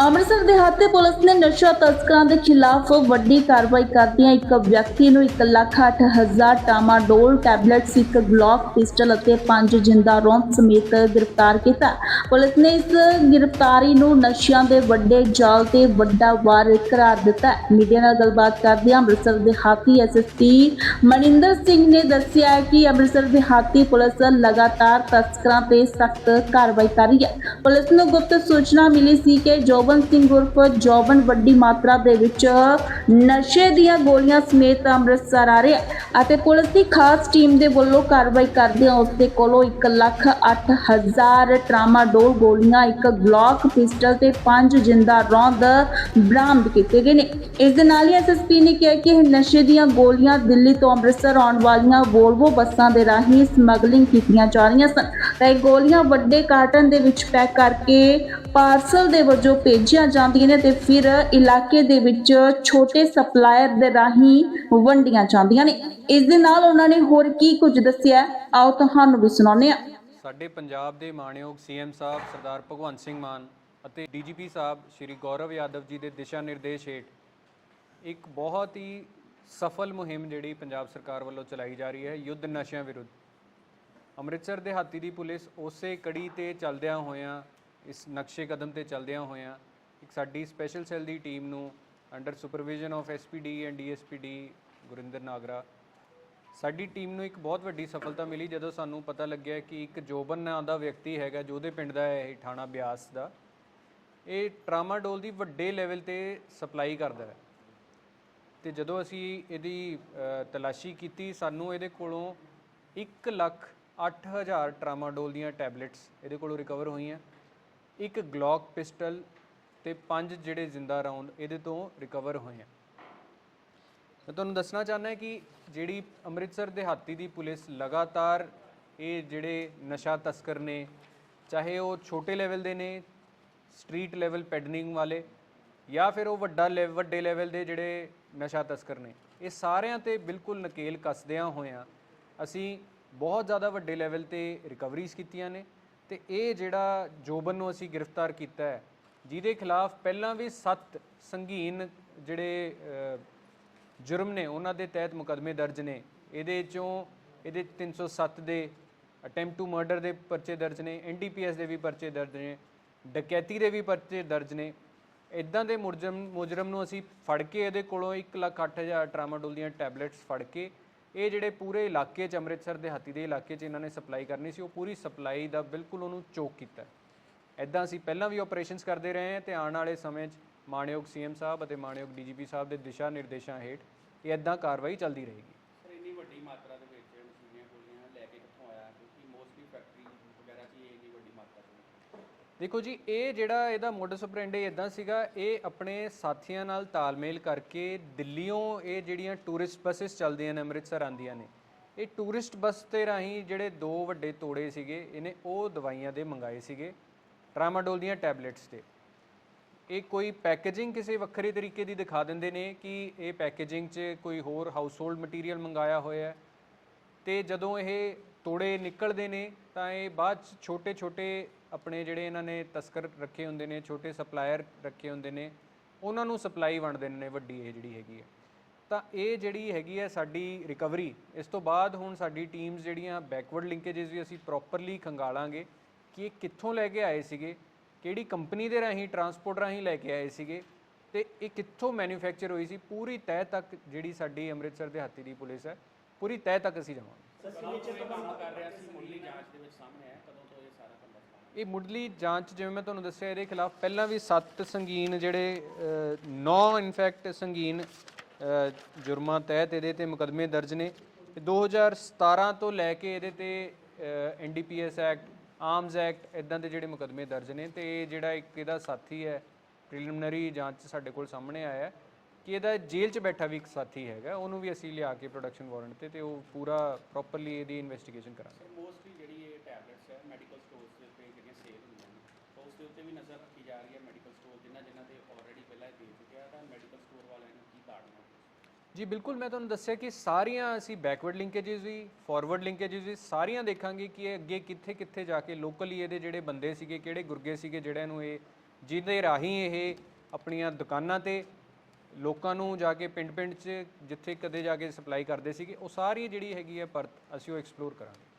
ਅੰਮ੍ਰਿਤਸਰ ਦੇ ਹੱਥੇ ਪੁਲਿਸ ਨੇ ਨਸ਼ਾ ਤਸਕਰਾਂ ਦੇ ਖਿਲਾਫ ਵੱਡੀ ਕਾਰਵਾਈ ਕਰਦਿਆਂ ਇੱਕ ਵਿਅਕਤੀ ਨੂੰ 1,08,000 ਟਾਮਾਡੋਲ ਟੈਬਲੇਟਸ ਇੱਕ ਗਲੌਕ ਪਿਸਟਲ ਅਤੇ ਪੰਜ ਜਿੰਦਾ ਰੌਂਦ ਸਮੇਤ ਗ੍ਰਿਫਤਾਰ ਕੀਤਾ। ਪੁਲਿਸ ਨੇ ਇਸ ਗ੍ਰਿਫਤਾਰੀ ਨੂੰ ਨਸ਼ਿਆਂ ਦੇ ਵੱਡੇ ਜਾਲ ਤੇ ਵੱਡਾ ਵਾਰ ਕਰਾਰ ਦਿੱਤਾ। ਮੀਡੀਆ ਨਾਲ ਗੱਲਬਾਤ ਕਰਦਿਆਂ ਅੰਮ੍ਰਿਤਸਰ ਦੇ ਹਾਤੀ ਐਸਐਸਪੀ ਮਨਿੰਦਰ ਸਿੰਘ ਨੇ ਦੱਸਿਆ ਹੈ ਕਿ ਅੰਮ੍ਰਿਤਸਰ ਦੇ ਹਾਤੀ ਪੁਲਿਸ ਲਗਾਤਾਰ ਤਸਕਰਾਂ ਤੇ ਸਖਤ ਕਾਰਵਾਈ ਕਰ ਰਹੀ ਹੈ। ਪੁਲਿਸ ਨੂੰ ਗੁਪਤ ਸੂਚਨਾ ਮਿਲੀ ਸੀ ਕਿ ਜੋ ਜੋਬਨ ਸਿੰਘ ਉਰਫ ਜੋਬਨ ਵੱਡੀ ਮਾਤਰਾ ਦੇ ਵਿੱਚ ਨਸ਼ੇ ਦੀਆਂ ਗੋਲੀਆਂ ਸਮੇਤ ਅੰਮ੍ਰਿਤਸਰ ਆ ਰਿਹਾ ਅਤੇ ਪੁਲਿਸ ਦੀ ਖਾਸ ਟੀਮ ਦੇ ਵੱਲੋਂ ਕਾਰਵਾਈ ਕਰਦਿਆਂ ਉਸ ਦੇ ਕੋਲੋਂ 1,08,000 ਟਰਾਮਾਡੋਲ ਗੋਲੀਆਂ ਇੱਕ ਗਲੌਕ ਪਿਸਟਲ ਤੇ ਪੰਜ ਜਿੰਦਾ ਰੌਂਦ ਬਰਾਮਦ ਕੀਤੇ ਗਏ ਨੇ। ਇਸ ਦੇ ਨਾਲ ਹੀ ਐਸਐਸਪੀ ਨੇ ਕਿਹਾ ਕਿ ਇਹ ਨਸ਼ੇ ਦੀਆਂ ਗੋਲੀਆਂ ਦਿੱਲੀ ਤੋਂ ਅੰਮ੍ਰਿਤਸਰ ਆਉਣ ਵਾਲੀਆਂ ਵੋਲਵੋ ਬੱਸਾਂ ਦੇ ਰਾਹੀਂ ਸਮਗਲਿੰਗ ਕੀਤੀਆਂ ਜਾ ਰਹੀਆਂ ਸਨ। ਤਾਂ ਇਹ ਗੋਲੀਆਂ ਵੱਡੇ ਕਾਰਟਨ ਦੇ ਵਿੱਚ ਪੈਕ ਕਰਕੇ ਪਾਰਸਲ ਦੇ ਵਜੋਂ ਭੇਜੀਆਂ ਜਾਂਦੀਆਂ ਨੇ ਤੇ ਫਿਰ ਇਲਾਕੇ ਦੇ ਵਿੱਚ ਛੋਟੇ ਸਪਲਾਇਰ ਦੇ ਰਾਹੀਂ ਵੰਡੀਆਂ ਜਾਂਦੀਆਂ ਨੇ। ਇਸ ਦੇ ਨਾਲ ਉਹਨਾਂ ਨੇ ਹੋਰ ਕੀ ਕੁਝ ਦੱਸਿਆ? ਆਓ ਤੁਹਾਨੂੰ ਵੀ ਸੁਣਾਉਂਦੇ ਹਾਂ। ਸਾਡੇ ਪੰਜਾਬ ਦੇ ਮਾਣਯੋਗ ਸੀਐਮ ਸਾਹਿਬ ਸਰਦਾਰ ਭਗਵੰਤ ਸਿੰਘ ਮਾਨ ਅਤੇ ਡੀਜੀਪੀ ਸਾਹਿਬ ਸ਼੍ਰੀ ਗੌਰਵ ਯਾਦਵ ਜੀ ਦੇ ਦਿਸ਼ਾ ਨਿਰਦੇਸ਼ ਹੇਠ ਇੱਕ ਬਹੁਤ ਹੀ ਸਫਲ ਮੁਹਿੰਮ ਜਿਹੜੀ ਪੰਜਾਬ ਸਰਕਾਰ ਵੱਲੋਂ ਚਲਾਈ ਜਾ ਰਹੀ ਹੈ, ਯੁੱਧ ਨਸ਼ਿਆਂ ਵਿਰੁੱਧ। ਅੰਮ੍ਰਿਤਸਰ ਦੇ ਹਾਤੀ ਦੀ ਪੁਲਿਸ ਉਸੇ ਕੜੀ ਤੇ ਚੱਲਦਿਆਂ ਹੋਇਆਂ, ਇਸ ਨਕਸ਼ੇ ਕਦਮ ਤੇ ਚੱਲਦਿਆਂ ਹੋਇਆਂ, ਇੱਕ ਸਾਡੀ ਸਪੈਸ਼ਲ ਸੈੱਲ ਦੀ ਟੀਮ ਨੂੰ under supervision of SPD and DSPD Gurinder Nagra, ਸਾਡੀ ਟੀਮ ਨੂੰ ਇੱਕ ਬਹੁਤ ਵੱਡੀ ਸਫਲਤਾ ਮਿਲੀ ਜਦੋਂ ਸਾਨੂੰ ਪਤਾ ਲੱਗਿਆ ਕਿ ਇੱਕ ਜੋਬਨ ਨਾਂ ਦਾ ਵਿਅਕਤੀ ਹੈਗਾ ਜਿਹਦੇ ਪਿੰਡ ਦਾ ਹੈ, ਇਹ ਥਾਣਾ ਬਿਆਸ ਦਾ। ਇਹ ਟਰਾਮਾਡੋਲ ਦੀ ਵੱਡੇ ਲੈਵਲ ਤੇ ਸਪਲਾਈ ਕਰਦਾ ਹੈ। ਤੇ ਜਦੋਂ ਅਸੀਂ ਇਹਦੀ ਤਲਾਸ਼ੀ ਕੀਤੀ, ਸਾਨੂੰ ਇਹਦੇ ਕੋਲੋਂ 1 ਲੱਖ 8000 ਟਰਾਮਾਡੋਲ ਦੀਆਂ ਟੈਬਲੇਟਸ ਇਹਦੇ ਕੋਲੋਂ ਰਿਕਵਰ ਹੋਈਆਂ। ਇੱਕ ਗਲੌਕ ਪਿਸਟਲ ਤੇ ਪੰਜ ਜਿਹੜੇ ਜ਼ਿੰਦਾ ਰਾਉਂਡ ਇਹਦੇ ਤੋਂ ਰਿਕਵਰ ਹੋਏ ਆ ਮੈਂ ਤੁਹਾਨੂੰ ਦੱਸਣਾ ਚਾਹੁੰਦਾ ਕਿ ਜਿਹੜੀ ਅੰਮ੍ਰਿਤਸਰ ਦੇ ਹਾਤੀ ਦੀ ਪੁਲਿਸ ਲਗਾਤਾਰ ਇਹ ਜਿਹੜੇ ਨਸ਼ਾ ਤਸਕਰ ਨੇ, ਚਾਹੇ ਉਹ ਛੋਟੇ ਲੈਵਲ ਦੇ ਨੇ, ਸਟਰੀਟ ਲੈਵਲ ਪੈਡਨਿੰਗ ਵਾਲੇ ਜਾਂ ਫਿਰ ਉਹ ਵੱਡਾ ਲੈਵ ਵੱਡੇ ਲੈਵਲ ਦੇ ਜਿਹੜੇ ਨਸ਼ਾ ਤਸਕਰ ਨੇ, ਇਹ ਸਾਰਿਆਂ ਤੇ ਬਿਲਕੁਲ ਨਕੇਲ ਕੱਸਦਿਆਂ ਹੋਇਆਂ ਅਸੀਂ ਬਹੁਤ ਜ਼ਿਆਦਾ ਵੱਡੇ ਲੈਵਲ ਤੇ ਰਿਕਵਰੀਜ਼ ਕੀਤੀਆਂ ਨੇ ਤੇ ਇਹ ਜਿਹੜਾ ਜੋਬਨ ਨੂੰ ਅਸੀਂ ਗ੍ਰਿਫਤਾਰ ਕੀਤਾ ਹੈ ਜਿਹਦੇ ਖਿਲਾਫ ਪਹਿਲਾਂ ਵੀ 7 ਸੰਗੀਨ ਜਿਹੜੇ ਜੁਰਮ ਨੇ ਉਹਨਾਂ ਦੇ ਤਹਿਤ ਮੁਕੱਦਮੇ ਦਰਜ ਨੇ। ਇਹਦੇ ਚੋਂ ਇਹਦੇ 307 ਦੇ ਅਟੈਂਪਟ ਟੂ ਮਰਡਰ ਦੇ ਪਰਚੇ ਦਰਜ ਨੇ ਐਨਡੀਪੀਐਸ ਦੇ ਵੀ ਪਰਚੇ ਦਰਜ ਨੇ ਡਕੈਤੀ ਦੇ ਵੀ ਪਰਚੇ ਦਰਜ ਨੇ। ਇਦਾਂ ਦੇ ਮੁਜਰਮ ਮੁਜਰਮ ਨੂੰ ਅਸੀਂ ਫੜ ਕੇ ਇਹਦੇ ਕੋਲੋਂ 1,08,000 ਟਰਾਮਾਡੋਲ ਦੀਆਂ ਟੈਬਲੇਟਸ ਫੜ ਕੇ ਇਹ ਜਿਹੜੇ ਪੂਰੇ ਇਲਾਕੇ 'ਚ, ਅੰਮ੍ਰਿਤਸਰ ਦੇ ਹਾਤੀ ਦੇ ਇਲਾਕੇ 'ਚ ਇਹਨਾਂ ਨੇ ਸਪਲਾਈ ਕਰਨੀ ਸੀ, ਉਹ ਪੂਰੀ ਸਪਲਾਈ ਦਾ ਬਿਲਕੁਲ ਉਹਨੂੰ ਚੋਕ ਕੀਤਾ। ਇਦਾਂ ਅਸੀਂ ਪਹਿਲਾਂ ਵੀ ਆਪਰੇਸ਼ਨਸ ਕਰਦੇ ਰਹੇ ਹਾਂ ਤੇ ਆਉਣ ਵਾਲੇ ਸਮੇਂ 'ਚ ਮਾਣਯੋਗ ਸੀਐਮ ਸਾਹਿਬ ਅਤੇ ਮਾਣਯੋਗ ਡੀਜੀਪੀ ਸਾਹਿਬ ਦੇ ਦਿਸ਼ਾ ਨਿਰਦੇਸ਼ਾਂ ਹੇਠ ਇਹ ਇਦਾਂ ਕਾਰਵਾਈ ਚੱਲਦੀ ਰਹੇਗੀ ਸਰ ਇੰਨੀ ਵੱਡੀ ਮਾਤਰਾ ਦੇ ਵਿੱਚ ਨਸ਼ੀਲੀਆਂ ਗੋਲੀਆਂ ਲੈ ਕੇ ਕਿੱਥੋਂ ਆਇਆ ਕਿਉਂਕਿ ਮੋਸਟਲੀ ਫੈਕਟਰੀ ਵਗੈਰਾ 'ਚ ਹੀ ਇੰਨੀ ਵੱਡੀ ਮਾਤਰਾ ਦੇ ਵਿੱਚ ਦੇਖੋ ਜੀ, ਇਹ ਜਿਹੜਾ ਇਹਦਾ ਮੋਡਸ ਆਪਰੈਂਡੀ ਇਦਾਂ ਸੀਗਾ, ਇਹ ਆਪਣੇ ਸਾਥੀਆਂ ਨਾਲ ਤਾਲਮੇਲ ਕਰਕੇ ਦਿੱਲੀੋਂ ਇਹ ਜਿਹੜੀਆਂ ਟੂਰਿਸਟ ਬੱਸਸ ਚੱਲਦੀਆਂ ਨੇ, ਅੰਮ੍ਰਿਤਸਰ ਆਉਂਦੀਆਂ ਨੇ, ਇਹ ਟੂਰਿਸਟ ਬੱਸ ਤੇ ਰਾਹੀਂ ਜਿਹੜੇ ਦੋ ਵੱਡੇ ਤੋੜੇ ਸੀਗੇ, ਇਹਨੇ ਉਹ ਦਵਾਈਆਂ ਦੇ ਮੰਗਾਏ ਸੀਗੇ ਟਰਾਮਾਡੋਲ ਦੀਆਂ ਟੈਬਲੇਟਸ ਤੇ। ਇਹ ਕੋਈ ਪੈਕੇਜਿੰਗ ਕਿਸੇ ਵੱਖਰੇ ਤਰੀਕੇ ਦੀ ਦਿਖਾ ਦਿੰਦੇ ਨੇ ਕਿ ਇਹ ਪੈਕੇਜਿੰਗ 'ਚ ਕੋਈ ਹੋਰ ਹਾਊਸਹੋਲਡ ਮਟੀਰੀਅਲ ਮੰਗਾਇਆ ਹੋਇਆ ਹੈ? ਤੇ ਜਦੋਂ ਇਹ ਤੋੜੇ ਨਿਕਲਦੇ ਨੇ, ਤਾਂ ਇਹ ਬਾਅਦ ਚ ਛੋਟੇ ਛੋਟੇ ਆਪਣੇ ਜਿਹੜੇ ਇਹਨਾਂ ਨੇ ਤਸਕਰ ਰੱਖੇ ਹੁੰਦੇ ਨੇ, ਛੋਟੇ ਸਪਲਾਇਰ ਰੱਖੇ ਹੁੰਦੇ ਨੇ, ਉਹਨਾਂ ਨੂੰ ਸਪਲਾਈ ਵੰਡਦੇ ਨੇ ਵੱਡੀ ਇਹ ਜਿਹੜੀ ਹੈਗੀ ਹੈ। ਤਾਂ ਇਹ ਜਿਹੜੀ ਹੈਗੀ ਹੈ ਸਾਡੀ ਰਿਕਵਰੀ ਇਸ ਤੋਂ ਬਾਅਦ ਹੁਣ ਸਾਡੀ ਟੀਮਸ ਜਿਹੜੀਆਂ ਬੈਕਵਰਡ ਲਿੰਕੇजेस ਵੀ ਅਸੀਂ ਪ੍ਰੋਪਰਲੀ ਖੰਗਾਲਾਂਗੇ ਕਿ ਇਹ ਕਿੱਥੋਂ ਲੈ ਕੇ ਆਏ ਸੀਗੇ, ਕਿਹੜੀ ਕੰਪਨੀ ਦੇ ਰਾਹੀਂ ਟਰਾਂਸਪੋਰਟ ਰਾਹੀਂ ਲੈ ਕੇ ਆਏ ਸੀਗੇ, ਤੇ ਇਹ ਕਿੱਥੋਂ ਮੈਨੂਫੈਕਚਰ ਹੋਈ ਸੀ, ਪੂਰੀ ਤਹਿ ਤੱਕ ਜਿਹੜੀ ਸਾਡੀ ਅੰਮ੍ਰਿਤਸਰ ਦੇ ਹਾਤੀ ਦੀ ਪੁਲਿਸ ਹੈ। ਪੂਰੀ ਤਹਿ ਤੱਕ ਅਸੀਂ ਜਾਵਾਂਗੇ। ਇਹ ਕੰਮ ਕਰ ਰਿਹਾ ਸੀ ਮੁੱਢਲੀ ਜਾਂਚ ਦੇ ਵਿੱਚ ਸਾਹਮਣੇ ਆਇਆ ਕਦੋਂ ਤੋਂ ਇਹ ਸਾਰਾ ਕੰਮ ਸਾਹਮਣੇ ਇਹ ਮੁੱਢਲੀ ਜਾਂਚ ਜਿਵੇਂ ਮੈਂ ਤੁਹਾਨੂੰ ਦੱਸਿਆ ਇਹਦੇ ਖਿਲਾਫ ਪਹਿਲਾਂ ਵੀ 7 ਸੰਗੀਨ ਜਿਹੜੇ 9 ਇਨਫੈਕਟ ਸੰਗੀਨ ਜੁਰਮਾਂ ਤਹਿਤ ਇਹਦੇ ਤੇ ਮੁਕਦਮੇ ਦਰਜ ਨੇ। ਤੇ 2017 ਤੋਂ ਲੈ ਕੇ ਇਹਦੇ ਤੇ ਐਨਡੀਪੀਐਸ ਐਕਟ ਆਰਮਸ ਐਕਟ ਇਦਾਂ ਦੇ ਜਿਹੜੇ ਮੁਕਦਮੇ ਦਰਜ ਨੇ ਤੇ ਇਹ ਜਿਹੜਾ ਇੱਕ ਇਹਦਾ ਸਾਥੀ ਹੈ ਪ੍ਰੀਲਿਮਿਨਰੀ ਜਾਂਚ ਸਾਡੇ ਕੋਲ ਸਾਹਮਣੇ ਆਇਆ ਹੈ। ਕਿ ਇਹਦਾ ਜੇਲ੍ਹ 'ਚ ਬੈਠਾ ਵੀ ਇੱਕ ਸਾਥੀ ਹੈਗਾ ਉਹਨੂੰ ਵੀ ਅਸੀਂ ਲਿਆ ਕੇ ਪ੍ਰੋਡਕਸ਼ਨ ਵਾਰੰਟ ਤੇ ਤੇ ਉਹ ਪੂਰਾ ਪ੍ਰੋਪਰਲੀ ਇਹਦੀ ਇਨਵੈਸਟੀਗੇਸ਼ਨ ਕਰਾਂਗੇ। ਮੋਸਟਲੀ ਜਿਹੜੀ ਇਹ ਟੈਬਲੇਟਸ ਹੈ ਮੈਡੀਕਲ ਸਟੋਰਸ ਦੇ ਉੱਤੇ ਜਿਹੜੀਆਂ ਸੇਲ ਹੁੰਦੀਆਂ ਨੇ ਤਾਂ ਉੱਤੇ ਵੀ ਨਜ਼ਰ ਰੱਖੀ ਜਾ ਰਹੀ ਹੈ ਮੈਡੀਕਲ ਸਟੋਰ ਜਿਨ੍ਹਾਂ ਜਿਨ੍ਹਾਂ ਦੇ ਆਲਰੇਡੀ ਪਹਿਲਾਂ ਦੇ ਚੁੱਕਿਆ ਤਾਂ ਮੈਡੀਕਲ ਸਟੋਰ ਵਾਲਿਆਂ ਨੂੰ ਕੀ ਕਾੜਨਾ ਜੀ ਬਿਲਕੁਲ ਮੈਂ ਤੁਹਾਨੂੰ ਦੱਸਿਆ ਕਿ ਸਾਰੀਆਂ ਅਸੀਂ ਬੈਕਵਰਡ ਲਿੰਕੇजेस ਵੀ ਫਾਰਵਰਡ ਲਿੰਕੇजेस ਵੀ ਸਾਰੀਆਂ ਦੇਖਾਂਗੇ ਕਿ ਇਹ ਅੱਗੇ ਕਿੱਥੇ ਕਿੱਥੇ ਜਾ ਕੇ ਲੋਕਲੀ ਇਹਦੇ ਜਿਹੜੇ ਬੰਦੇ ਸੀਗੇ ਕਿਹੜੇ ਗੁਰਗੇ ਸੀਗੇ ਜਿਹੜਿਆਂ ਨੂੰ ਇਹ ਜਿਹਦੇ ਰਾਹੀਂ ਇਹ ਆਪਣੀਆਂ ਦੁਕਾਨਾਂ ਤੇ ਲੋਕਾਂ ਨੂੰ ਜਾ ਕੇ ਪਿੰਡ-ਪਿੰਡ 'ਚ ਜਿੱਥੇ ਕਦੇ ਜਾ ਕੇ ਸਪਲਾਈ ਕਰਦੇ ਸੀਗੇ, ਉਹ ਸਾਰੀ ਜਿਹੜੀ ਹੈਗੀ ਹੈ ਪਰਤ ਅਸੀਂ ਉਹ ਐਕਸਪਲੋਰ ਕਰਾਂਗੇ।